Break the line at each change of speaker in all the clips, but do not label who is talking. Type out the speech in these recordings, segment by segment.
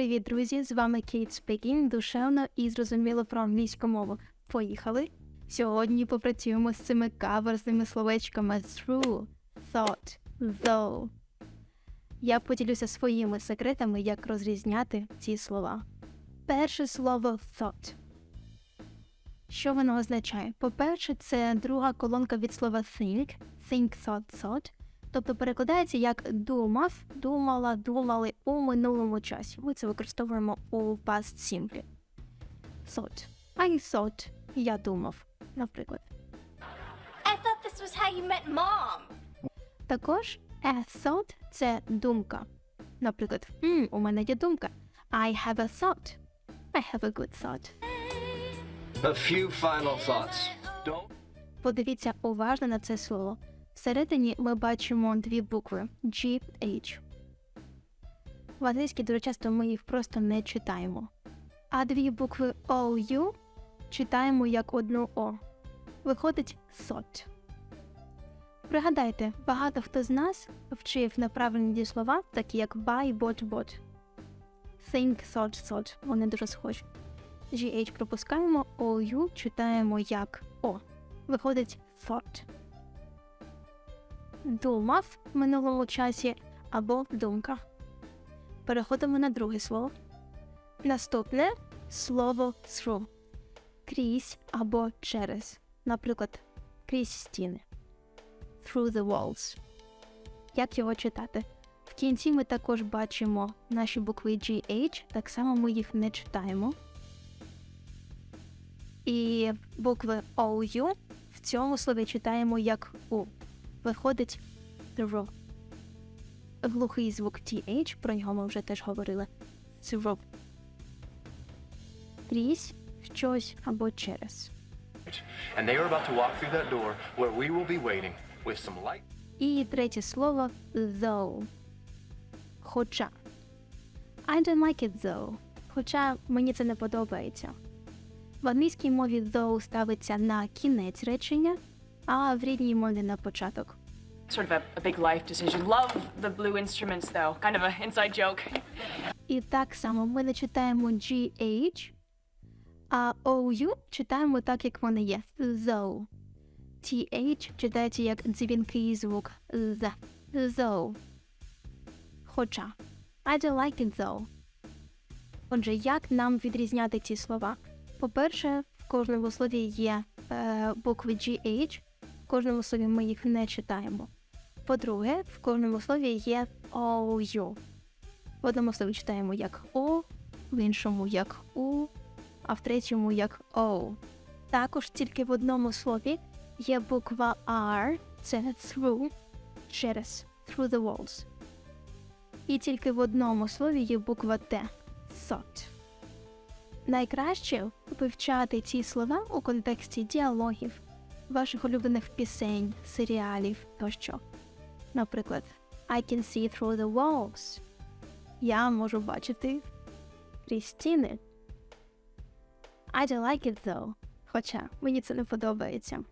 Привіт, друзі! З вами Кейт Спекін, душевно і зрозуміло про англійську мову. Поїхали! Сьогодні попрацюємо з цими каверзними словечками through, thought, though. Я поділюся своїми секретами, як розрізняти ці слова. Перше слово thought. Що воно означає? По-перше, це друга колонка від слова think, think, thought, thought. Тобто перекладається як думав, думала, думали у минулому часі. Ми це використовуємо у past simple. Thought. I thought. Я думав, наприклад.
I thought this was how you met mom.
Також a thought – це думка. Наприклад, «М, у мене є думка. I have a thought. I have a good thought.
A few final thoughts. Don't
Подивіться уважно на це слово. Всередині ми бачимо дві букви G, H. В англійській дуже часто ми їх просто не читаємо. А дві букви OU читаємо як одну О. Виходить thought. Пригадайте, багато хто з нас вчив неправильні дієслова, такі як buy, bought, bought. Think, thought, thought. Вони дуже схожі. GH пропускаємо, OU читаємо як О. Виходить thought. Думав в минулому часі або думка. Переходимо на друге слово. Наступне слово through. Крізь або через. Наприклад, крізь стіни. Through the walls. Як його читати? В кінці ми також бачимо наші букви GH, так само ми їх не читаємо. І букви OU в цьому слові читаємо як У. Виходить through. Глухий звук TH, про нього ми вже теж говорили. Through. Крізь, щось або через.
and they are about to walk through that door where we will be waiting with some light.
І третє слово though. Хоча. I don't like it though. Хоча мені це не подобається. В англійській мові though ставиться на кінець речення, а в рідній мові на початок.
Sort of a, a big life decision. Love the blue instruments, though. Kind of an inside joke.
І так само ми не читаємо GH, а OU читаємо так, як вони є. Though. TH читається як дзвінкий звук з. Though. Хоча. I don't like it though. Отже, як нам відрізняти ці слова? По-перше, в кожному слові є е, букви GH, кожному слові ми їх не читаємо. По-друге, в кожному слові є OU. В одному слові читаємо як О, в іншому як У, а в третьому як О. Також тільки в одному слові є буква R, це through, через, through the walls. І тільки в одному слові є буква Т thought. Найкраще вивчати ці слова у контексті діалогів, ваших улюблених пісень, серіалів тощо. Наприклад, I can see through the walls. Я можу бачити крізь стіни. I don't like it though. Хоча мені це не подобається.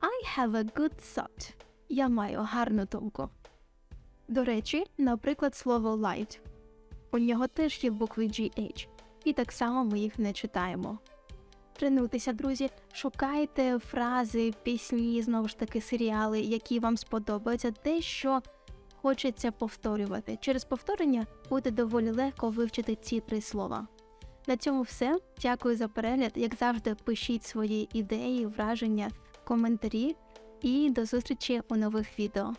I have a good thought. Я маю гарну думку. До речі, наприклад, слово light. У нього теж є букви GH, і так само ми їх не читаємо. Тренуйтеся, друзі, шукайте фрази, пісні, знову ж таки, серіали, які вам сподобаються, те, що хочеться повторювати. Через повторення буде доволі легко вивчити ці три слова. На цьому все. Дякую за перегляд. Як завжди, пишіть свої ідеї, враження, коментарі і до зустрічі у нових відео.